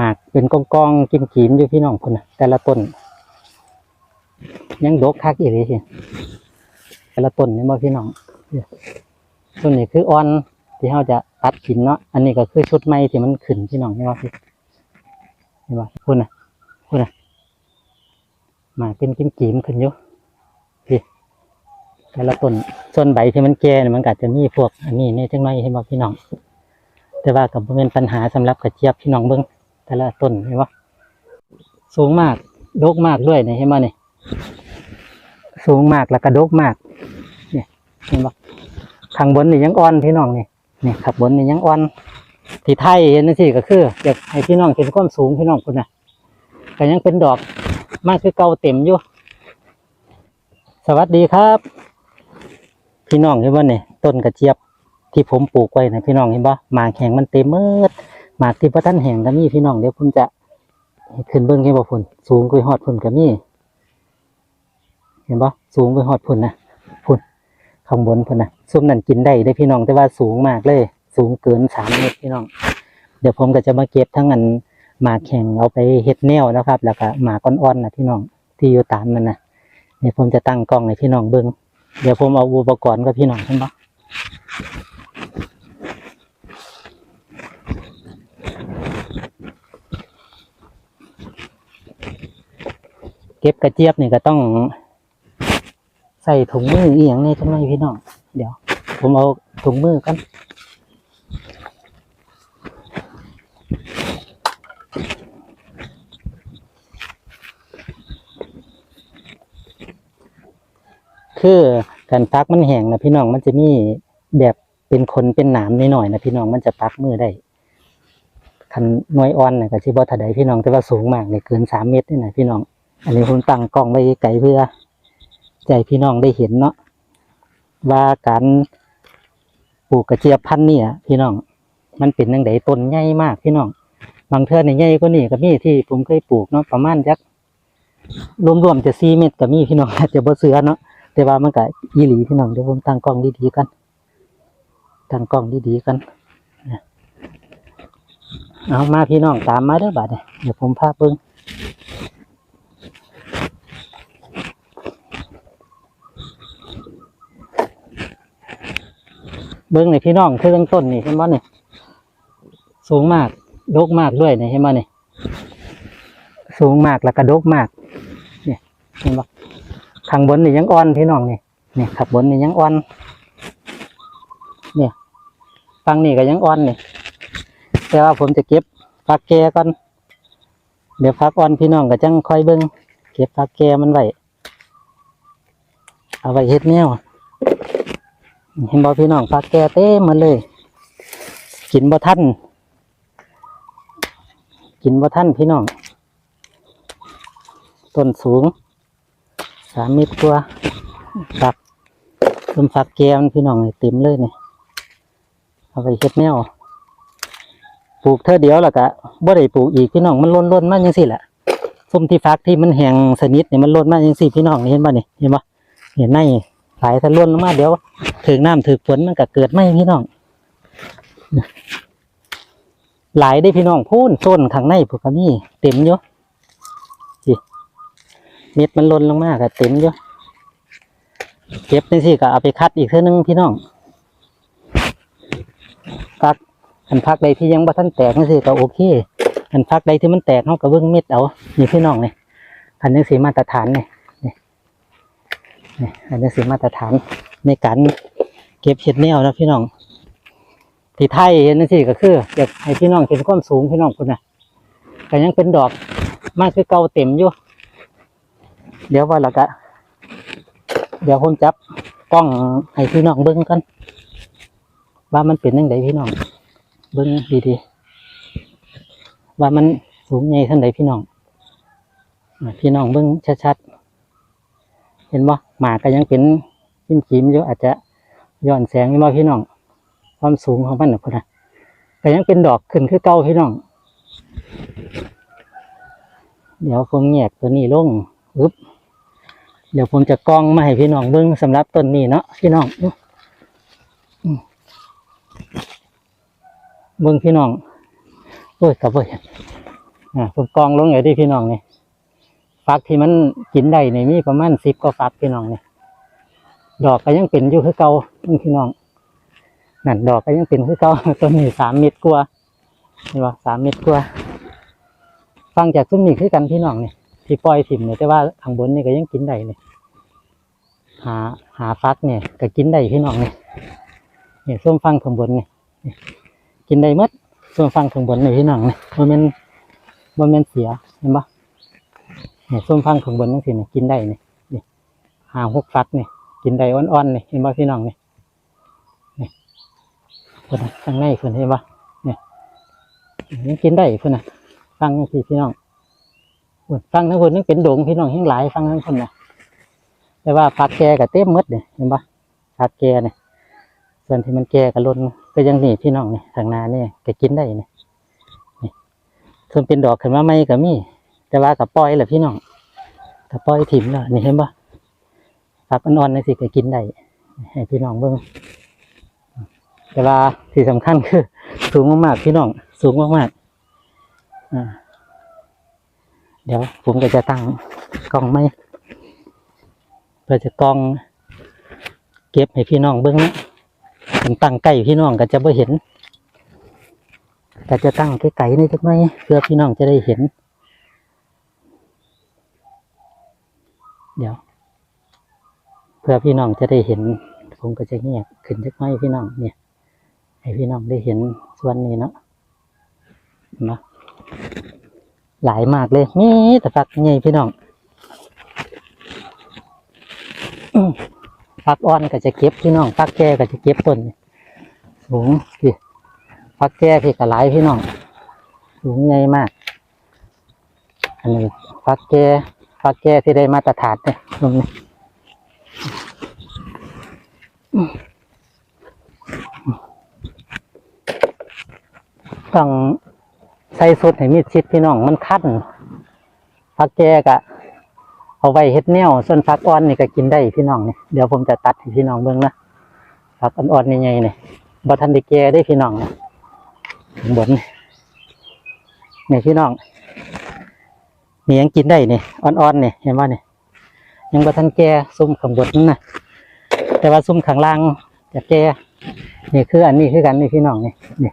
หมากเป็นกองกองกิมกิมอยู่พี่น้องคนน่ะแต่ละต้น ยังดกคักอีกเลยสิแต่ละต้นนี่บ่พี่น้องเนี่ยต้นนี้คืออ่อนที่เราจะตัดกินเนาะอันนี้ก็คือชุดใหม่ที่มันขึ้นพี่น้องนี่ว่าพี่เห็นบ่คุณนะคุณนะหมากเป็นกิมกิมขึ้นอยู่พี่แต่ละต้นส่วนใบที่มันแก่เนี่ยมันก็อาจจะมีพวก อันนี้เนี่ยจังน้อยเห็นบ่พี่น้องแต่ว่ากับเป็นปัญหาสำหรับกระเจี๊ยบพี่น้องเบิ้ง แต่ละต้นเห็นปะสูงมากดกมากด้วยเนี่ยเห็นปะเนี่ยสูงมากแล้วก็ดกมาก เนี่ยเห็นปะข้างบนนี่ยังอ่อนพี่น้องนี่นี่ข้างบนนี่ยังอ่อนที่ไทยเห็นนั่นสิก็คืออยากให้พี่น้องเห็นความสูงพี่น้องคุณน่ะก็ยังเป็นดอกมากคือเก่าเต็มอยู่สวัสดีครับ พี่น้องเห็นปะเนี่ยต้นกระเจี๊ยบที่ผมปลูกไว้นะพี่น้องเห็นปะหมากแห้งมันเต็มเมิด หมากที่พระท่านแห้งก็มีพี่น้องเดี๋ยวผมจะขึ้นเบิ้องให้บ่พุ่นสูงกุยฮอดพุ่นก็มีเห็นปะสูงกุยฮอดพุ่นนะพุ่นข้างบนพุ่นนะซุ้มนั่นกินได้ได้พี่น้องแต่ว่าสูงมากเลย สูงเกินสามเมตรพี่น้อง เดี๋ยวผมก็จะมาเก็บทั้งอันหมากแห้งเอาไปเฮ็ดแนวนะครับ แล้วก็หมากอ่อนๆนะพี่น้องที่อยู่ตามนั่นนะเดี๋ยวผมจะตั้งกล้องให้พี่น้องเบิ้องเดี๋ยวผมเอาอุปกรณ์กับพี่น้องเห็นปะ เก็บกระเจี๊ยบนี่ก็ต้อง ใส่ถุงมืออีหยังในจังไรพี่น้องเดี๋ยว ผมเอาถุงมือกันคือการปักมันแห้งนะพี่น้องมันจะมีแบบเป็นคนเป็นหนามนิดหน่อยนะพี่น้องมันจะปักมือได้คันน่วยอ่อนนะก็สิบ่ทัดใดพี่น้องแต่ว่าสูงมากเนี่ยเกินสามเมตรนี่นะพี่น้อง อันนี้ผมตั้งกล้องไว้ไกลเพื่อใจพี่น้องได้เห็นเนาะว่าการปลูกกระเจี๊ยบพันธุ์นี่ยพี่น้อง มันเป็นยังไงต้นใหญ่มากพี่น้อง บางเทื่อในใหญ่กว่านี่ก็มีที่ผมเคยปลูกเนาะประมาณจักรวมๆจะสี่เมตรก็มีพี่น้องอาจจะบ่เสือเนาะแต่ว่ามันก็อีหลีพี่น้องเดี๋ยวผมตั้งกล้องดีๆกันตั้งกล้องดีๆกันเอามาพี่น้องตามมาเด้อบัดเนี่ยเดี๋ยวผมพาเบิ่ง เบิ้งในพี่น้องคือเรื่องต้นนี่เห็นบ่นี่สูงมากดกมากด้วยนี่เห็นบ่นี่สูงมากแล้วก็ดกมากเนี่ยเห็นบ่ข้างบนนี่ยังอ่อนพี่น้องนี่เนี่ยข้างบนนี่ยังอ่อน เนี่ยฟังนี่ก็ยังอ่อนนี่แต่ว่าผมจะเก็บฟักแกก่อนเดี๋ยวฟักอ่อนพี่น้องก็จังค่อยเบิ้งเก็บฟักแกมันไว้เอาไว้เฮ็ดแนว เห็นบอพี่น้องปลาแกเต้มันเลย กินบ่ท่านกินบ่ท่านพี่น้องต้นสูงสามเมตรกว่าฝักต้นฝักแกมันพี่น้องนี่เต็มเลยเนี่ยเอาไปเฮ็ดแนวปลูกเท่าเดียวแล้วก็บ่ได้ปลูกอีกพี่น้องมันล้นล้นมาจังซี่แหละส้มที่ฟักที่มันแห้งสนิทเนี่ยมันล้นมาจังซี่พี่น้องนี่เห็นบ่นี่เห็นบ่เห็นใน ไหลทะล้นลงมาเดี๋ยวถึงน้ำถึงฝนมันก็เกิดไม่พี่น้องหลายได้พี่น้องพูนส้นข้างในพวกก็มีเต็มอยู่สิเม็ดมันล่นลงมากก็เต็มอยู่เก็บนี่สิก็เอาไปคัดอีกเท่านึงพี่น้องพักอันพักใดที่ยังบ่ทันแตกนี่สิก็โอเคอันพักใดที่มันแตกเขาก็เบิ่งเม็ดเอานี่พี่น้องนี่อันนี้สีมาตรฐานนี่นี่นี่ อันนี้สีมาตรฐานในการเก็บเห็ดแนวนะพี่น้องที่ไทยเห็นนั่นสิก็คืออยากให้พี่น้องเห็นความสูงพี่น้องคุณนะแต่ยังเป็นดอกมากคือเก่าเต็มอยู่ เดี๋ยวว่าละกะ เดี๋ยวผมจับกล้องให้พี่น้องเบิ้งกันว่ามันเป็นยังไงพี่น้อง เบิ้งดีๆว่ามันสูงใหญ่เท่าไหพี่น้องพี่น้องเบิ้งชัดๆ เห็นบ่หมาก็ยังเป็นจิ้มจิ้มอยู่อาจจะย้อนแสงนี่มาพี่น้อง ความสูงของมันนะพุ่นนะแต่ยังเป็นดอกขึ้นคือเก่าพี่น้อง เดี๋ยวผมแยกตัวนี้ลงอึ๊บเดี๋ยวผมจะกล้องมาให้พี่น้องเบิ้งสำหรับต้นนี้เนาะพี่น้องอื้ออืมเบิ้งพี่น้องโอ้ยกับเว้ยอ่าผมกองลงไงที่พี่น้องนี่ ฟักที่มันกินได้นี่มีประมาณสิบกว่าฟักพี่น้องเนี่ยดอกก็ยังเป็นอยู่คือเก่าพี่น้องนั่นดอกก็ยังเป็นคือเก่าต้นนี้สามเม็ดกว่านี่ว่าสามเม็ดกว่าฟังจากซุ้มนี่คือกันพี่น้องเนี่ยที่ปล่อยถิ่มเนี่ยแต่ว่าข้างบนนี่ก็ยังกินได้นี่ยหาหาฟักเนี่ยก็กินได้พี่น้องเนี่ยนี่ส้มฟังข้างบนเนี่นี่กินได้มดส้มฟังข้างบนนี่พี่น้องเนี่มันเป็นบนเป็นเสียเห็นปะ ส้มฟังข้างบนนั่นสิเนี่ยกินได้เนี่ยนี่หางหกฟักเนี่ยกินได้อ่อนๆเนี่ยเห็นปะพี่น้องเนี่ยนี่คนข้างในคนเห็นปะเนี่ยยังกินได้คนน่ะฟังนั่นสิพี่น้องฟังทั้งคนยังเป็นดงพี่น้องยังหลายฟังทั้งคนน่ะแต่ว่าฟักแกกับเต็มมดเนี่ยเห็นปะฟักแกเนี่ยส่วนที่มันแกกับล้นก็ยังหนีพี่น้องเนี่ยทางนาเนี่ยก็กินได้เนี่ยนี่ส่วนเป็นดอกขึ้นมาไม่ก็มี แต่ว่ากับปล่อยแหละพี่น้องกับปล่อยถิ่มแล้วนี่เห็นปะผักอ่อนๆในสิก็กินได้ให้พี่น้องเบิ่งแต่ว่าที่สำคัญคือ สูงมากๆพี่น้อง สูงมากๆอ่าเดี๋ยวผมก็จะตั้งกล้องไม่เพื่อจะกล้อง เก็บให้พี่น้องเบิ่งนะผมตั้งใกล้พี่น้องก็จะไม่เห็นแต่จะตั้งไกลๆนี่จักหน่อยเพื่อพี่น้องจะได้เห็น เดี๋ยว เพื่อพี่น้องจะได้เห็น ผมก็จะเงียบขึ้นจักหน่อยพี่น้องเนี่ย ให้พี่น้องได้เห็นส่วนนี้เนาะเห็นะหลายมากเลยมีแต่ฟักใหญ่พี่น้องฟักอ่อนก็จะเก็บพี่น้องฟักแก่ก็จะเก็บต้นสูงสิฟักแก้พี่กระไรพี่น้องสูงใหญ่มากอันนี้ฟักแก้ ฟักแก้ที่ได้มาตรฐานเนี่ยตรงนี้ต้องใส่สุดให้มีดชิดพี่น้องมันคั้นฟักแก้กะเอาไว้เฮ็ดแนวส่วนฟักอ่อนนี่ก็กินได้พี่น้องเนี่ยเดี๋ยวผมจะตัดให้พี่น้องเบิ่งนะฟักอ่อนๆใหญ่ๆเนี่ยบ่ทันด้แก่ได้พี่น้องนะข้างบนนี่พี่น้อง นี่ยังกินได้นี่อ่อนๆนี่เห็นว่านี่ยังบ่ทันแก่ซุ่มข้างบนนั่นนะแต่ว่าซุ่มข้างล่างจะแก่นี่คืออันนี้คือกันนี่พี่น้องนี่นี่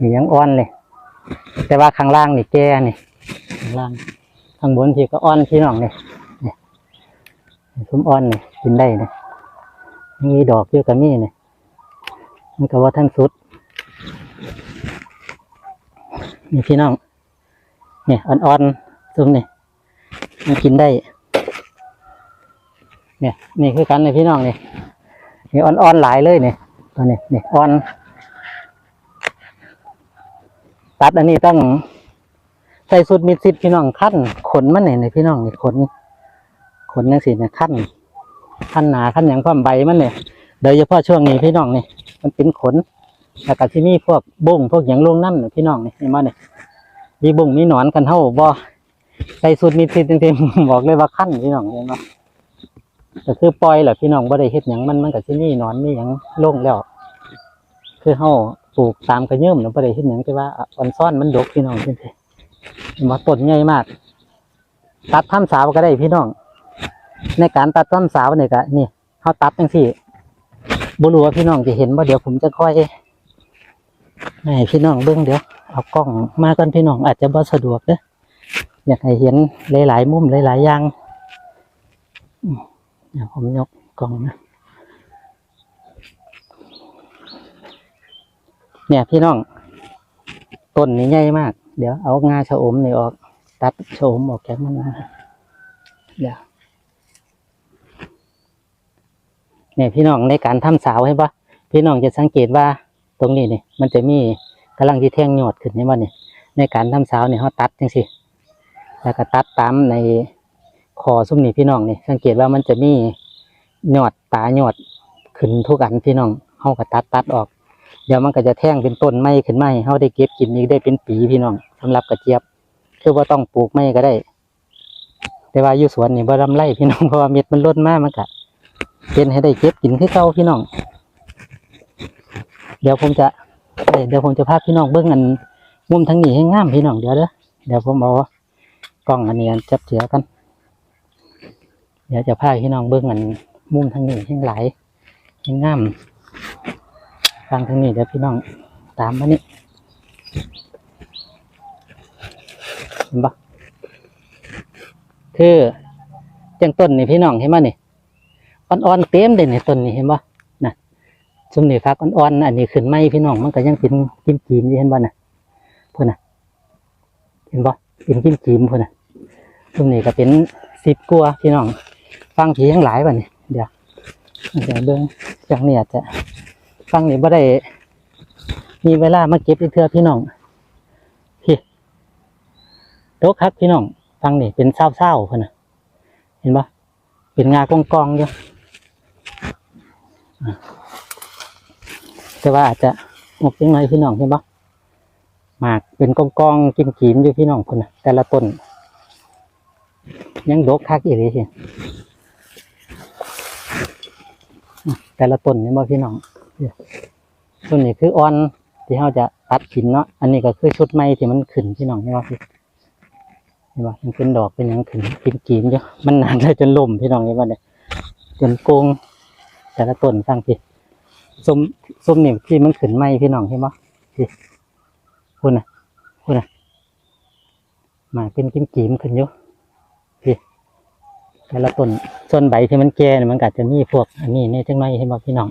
นี่ยังอ่อนเลยแต่ว่าข้างล่างนี่แก่นี่ข้างล่างข้างบนที่ก็อ่อนพี่น้องนี่นี่ซุ่มอ่อนนี่กินได้นี่มีดอกเยอะกับมีนี่มันก็ว่าท่านสุดนี่พี่น้องเนี่ยอ่อนๆ ซุ่มนี่มันกินได้ เนี่ย นี่คือกันเลยพี่น้องนี่นี่อ่อนๆหลายเลยเนี่ยตัวนี้นี่อ่อน ตัดอันนี้ต้องใส่สุดมิดซิดพี่น้องขั้นขนมันเนี่ยพี่น้องนี่ขนขนยังสิเนี่ยขั้นขั้นหนาขั้นอย่างความใบมันเนี่ยโดยเฉพาะช่วงนี้พี่น้องนี่มันเป็นขนแล้วก็ที่มีพวกบุ้งพวกอย่างลงนั่นน่ะพี่น้องนี่เห็นเนี่ยมีบุ้งมีหนอนกันเท่าบ่ ใส่สุดมีทิศจริงๆบอกเลยว่าขั้นพี่น้องเห็นไหมก็คือปล่อยแหละพี่น้องบ่ได้เฮ็ดหยังมันมันก็ที่มีหนอนมีหยังโล่งแล้ว คือเฮาปลูกตามกระเยื่อมแล้วบ่ได้เฮ็ดหยังแต่ว่าอ่อนซ่อนมันดกพี่น้องจริงๆเห็นบ่ต้นใหญ่มาก ตัดท่ำสาวก็ได้พี่น้อง ในการตัดท่ำสาวเนี่ยก็นี่เฮาตัดจังซี่บ่รู้ว่าพี่น้องจะเห็นบ่เดี๋ยวผมจะค่อยให้พี่น้องเบิ้งเดี๋ยวเอากล้องมากันพี่น้องอาจจะบ่สะดวกเด้อ อยากให้เห็นหลาย ๆ มุมหลาย ๆ อย่างเดี๋ยวผมยกกล้องนะ เนี่ยพี่น้อง ต้นนี้ใหญ่มาก เดี๋ยวเอางาชะอมนี่ออก ตัดชะอมออกจากมันนะเดี๋ยวเนี่ยพี่น้องในการทำสาวให้ปะพี่น้องจะสังเกตว่าตรงนี้นี่มันจะมีกำลังที่แท่งยอดขึ้นนี่ว่านี่ในการทำสาวนี่ยเขาตัดจังสิ แล้วก็ตัดตามในคอซุ้มนี่พี่น้องนี่สังเกตว่ามันจะมีหยอดตาหยอดขึ้นทุกอันพี่น้องเขาก็ตัดตัดออก เดี๋ยวมันก็จะแท่งเป็นต้นไม้ขึ้นไม้เขาได้เก็บกินอีกได้เป็นปีพี่น้องสำหรับกระเจี๊ยบคือว่าต้องปลูกไม้ก็ได้ แต่ว่าอยู่สวนนี่บ่ลำไรพี่น้องเพราะว่าเม็ดมันล้นมากมันก็เป็นให้ได้เก็บกินคือเก่าพี่น้อง เดี๋ยวผมจะเดี๋ยวผมจะพาพี่น้องเบิ้องอันมุมทางนี้ให้ง่ามพี่น้องเดี๋ยวเด้อเดี๋ยวผมเอา กล้องอันนี้อันจับเสือกัน เดี๋ยวจะพาพี่น้องเบิ้งอันมุมทางนี้ให้หลายให้งามฟังทางนี้เดี๋ยวพี่น้องตามมานี่เห็นปะคือจังต้นนี่พี่น้องเห็นปะนี่อ่อนๆเต็มเลยในต้นนี่เห็นปะนะซุมนี่ฟักอ่อนๆอันนี้ขึ้นไม่พี่น้องมันก็ยังเป็นจิ้มจีมๆอยู่เห็นปะนะเพูดนะเห็นปะ เป็นจิ้มจีมๆพูดนะซุมนี่ก็เป็นสิบกัวพี่น้อง ฟังผีทั้งหลายป่ะนี่เดี๋ยวเดี๋ยวเบิ้งจากเนี่ยจะฟังนี่บ่ได้ มีเวลามาเก็บอีกเทื่อพี่น้องพี่โต๊ะคักพี่น้อง ฟังนี่เป็นเศร้าๆพ่นน่ะเห็นปะเป็นงากองกองๆอยู่อะแต่ว่าอาจจะงกยังไงพี่น้องเห็นปะ หมากเป็นกองกองกิมกีมอยู่พี่น้องคนน่ะแต่ละต้น ยังดกคักอีกเลยทีแต่ละต้นนี่บ่พี่น้องต้นนี้คืออ่อนที่เราจะตัดกินเนาะอันนี้ก็คือชุดใหม่ที่มันขึ้นพี่น้องนี่ว่าพี่เห็นว่ามันเป็นดอกเป็นยังขึ้นกินกีมอยู่มันนานเลยจนล่มพี่น้องนี่ว่าเนี่ยจนโกงแต่ละต้นฟังพี่ส้มส้มนี่ที่มันขึ้นใหม่พี่น้องเห็นบ่พี่ คุณน่ะคุณน่ะมาเป็นกิมกีมขึ้นอยู่พี่แต่ละต้นส่วนใบที่มันแก่เนี่ยมันก็จะมีพวก อันนี้เนี่ยจังน้อยให้บอกพี่น้อง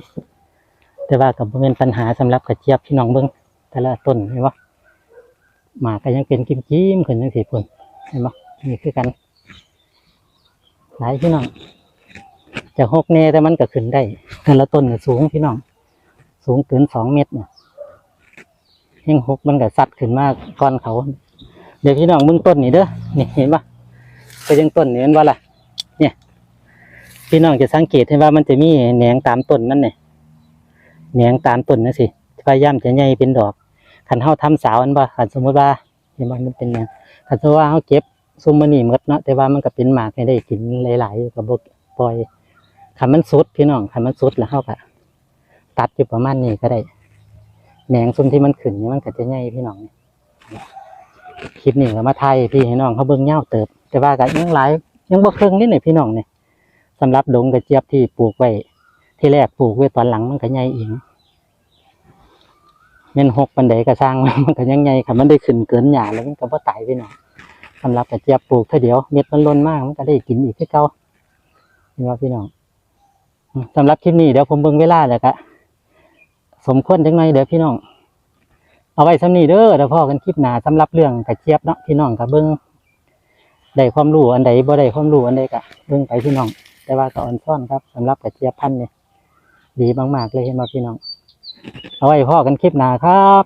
แต่ว่ากับเป็นปัญหาสำหรับกระเจี๊ยบพี่น้องเบิ้งแต่ละต้นเห็นปะหมากก็ยังเป็นกิมจิ้มขึ้นยังสีพุ่นเห็นปะนี่คือกัน หลายพี่น้องจะหกเนแต่มันก็ขึ้นได้ แต่ละต้นน่ะสูงพี่น้อง สูงเกินสองเมตรเนี่ย ยังหกมันก็สัดขึ้นมากก้อนเขา เดี๋ยวพี่น้องเบิ้งต้นนี่เด้อนี่เห็นปะก็ยังต้นนี่มันว่าล่ะพี่น้องจะสังเกตเห็นว่ามันจะมีแหนงตามต้นมันเนี่ยแหนงตามต้นนะสิพยายามจะใหญ่เป็นดอกขันเฮาทำสาวอันบ่ขันสมมติว่าเห็นว่ามันเป็นอย่างขันสมมติว่าเฮาเก็บซุมมันนี่มดเนาะแต่ว่ามันก็เป็นหมากให้ได้กินหลายๆกับบกปล่อยขันมันสุดพี่น้องขันมันสุดแล้วเฮาก็ตัดอยู่ประมาณนี้ก็ได้ แหนงซุมที่มันขึ้นนี่มันก็จะใหญ่พี่น้องคลิปนี้ก็มาไทยพี่ให้น้องเขาเบิ่งเง่าเติบ แต่ว่าก็ยังหลายยังบ่เครื่องนี่เนี่ยพี่น้องเนี่ยสำหรับดงกระเจี๊ยบที่ปลูกไว้ ที่แรกปลูกไว้ตอนหลังมันก็ใหญ่เองเม่นหกปันไดก็สร้างมันก็ยังใหญ่ค่ะมันได้ขึ้นเกินหยาแล้วมันก็บ่ตายไปหน่อยสำหรับกระเจี๊ยบปลูกเท่าเดียวเม็ดมันล้นมากมันก็ได้กินอีกที่เก่านี่ว่าพี่น้องสำหรับคลิปนี้เดี๋ยวผมเบิ่งเวลาแล้วก็ สมควรจังไงเดี๋ยวพี่น้อง เอาไว้สำนีเด้อเดี๋ยวพ่อกันคลิปหนาสำหรับเรื่องกระเจี๊ยบเนาะพี่น้องก็เบิ้งได้ความรู้อันใดบ่ได้ความรู้อันใดกะเบิ้งไปพี่น้อง แต่ว่าตอนซ่อนครับสำหรับกระเจี๊ยบพันเนี่ยดีมากๆเลยเห็นไหมพี่น้อง เอาไว้พ่อกันคลิปหนาครับ